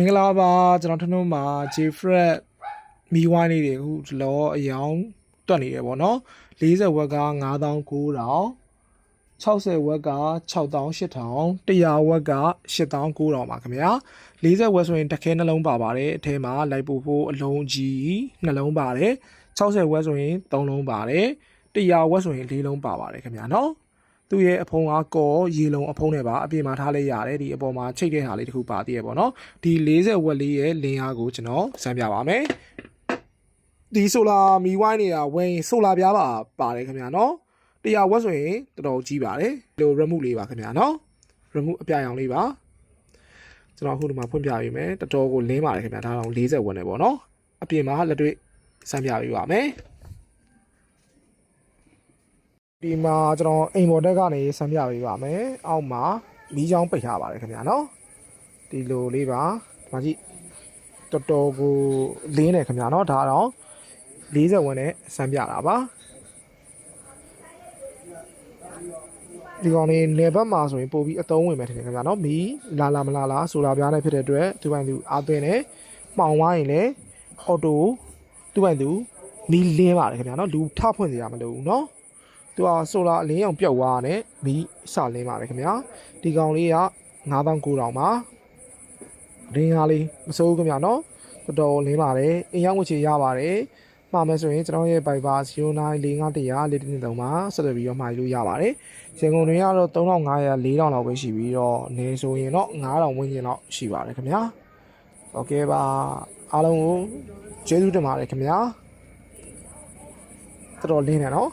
မင်္ဂလာပါကျွန်တော်ထွန်းထွန်းပါ J-Fred မီဝိုင်းလေးတွေအခုဒီလောအယောင်တွက်နေတယ်ပေါ့နော်40ဝက်က9900 60ဝက်က6800 100ဝက်က8900ပါခင်ဗျာ40ဝက်ဆိုရင်တစ်ခဲနှလုံးပါပါတယ်အထဲမှာလိုက်ပို့ဖို့အလုံးကြီးနှလုံးပါတယ်60ဝက်ဆိုရင်3လုံးပါတယ်100ဝက်ဆိုရင်4လုံးပါပါတယ်ခင်ဗျာနော် သူ့ရဲ့အဖုံကကောရေလုံးအဖုံးနဲ့ပါအပြင်မှာထားလိုက်ရတယ်ဒီအပေါ်မှာချိတ်တဲ့ဟာလေးတစ်ခုပါသေးရပေါ့နော်ဒီ40ဝက်လေးရဲ့လင်းအားကိုကျွန်တော်စမ်းပြပါမယ်ဒီဆိုလာမီဝိုင်းနေတာဝင်ဆိုလာပြားပါပါတယ်ခင်ဗျာနော်100ဝက်ဆိုရင်တော်တော်ကြီးပါတယ်ဒီလို remove လေးပါခင်ဗျာနော် remove အပြရောင်လေးပါကျွန်တော်အခုဒီမှာဖွင့်ပြပေးမယ်တော်တော်ကိုလင်းပါတယ်ခင်ဗျာဒါတော့40ဝက်နဲ့ပေါ့နော်အပြင်မှာလက်တွေ့စမ်းပြပေးပါမယ် ဒီမှာကျွန်တော်အိမ်ပေါ်တက်ကနေစမ်းပြပေးပါမယ်အောက်မှာမီးချောင်းပိတ်ထားပါတယ်ခင်ဗျာနော်ဒီလိုလေးပါဒီမှာကြည့်တော်တော်ကိုလင်းတယ်ခင်ဗျာနော်ဒါတော့40ဝက်နဲ့စမ်းပြတာပါဒီကောင်လေးနေဘက်မှာဆိုရင်ပို့ပြီးအသုံးဝင်မယ်ထင်တယ်ခင်ဗျာနော်မီးလာလာမလာလာဆိုလာပြားနဲ့ဖြစ်တဲ့အတွက်သူပိုင်သူအားသွင်းတယ်မှောင်ဝိုင်းရင်လည်းအော်တိုသူပိုင်သူမီးလင်းပါတယ်ခင်ဗျာနော်လူထဖွင့်စရာမလိုဘူးနော် သူကဆိုလာအလင်းအောင်ပြုတ်သွားတယ်မီးစလင်းပါတယ်ခင်ဗျာဒီကောင်လေးက9900ပါရင်းကားလေးမစိုးဘူးခင်ဗျာနော်တော်တော်လင်းပါတယ်အင်ရောက်ဝချေရပါတယ်မှာမယ်ဆိုရင်ကျွန်တော်ရဲ့ Viber 094500လေးတင်တုံးမှာဆက်သွယ်ပြီးတော့မှာယူလို့ရပါတယ်ရန်ကုန်တွင်ကတော့3500 4000လောက်ပဲရှိပြီးတော့နေဆိုရင်တော့9000ဝန်းကျင်လောက်ရှိပါတယ်ခင်ဗျာโอเคပါအားလုံးကိုကျေးဇူးတင်ပါတယ်ခင်ဗျာတော်တော်လင်းတယ်နော်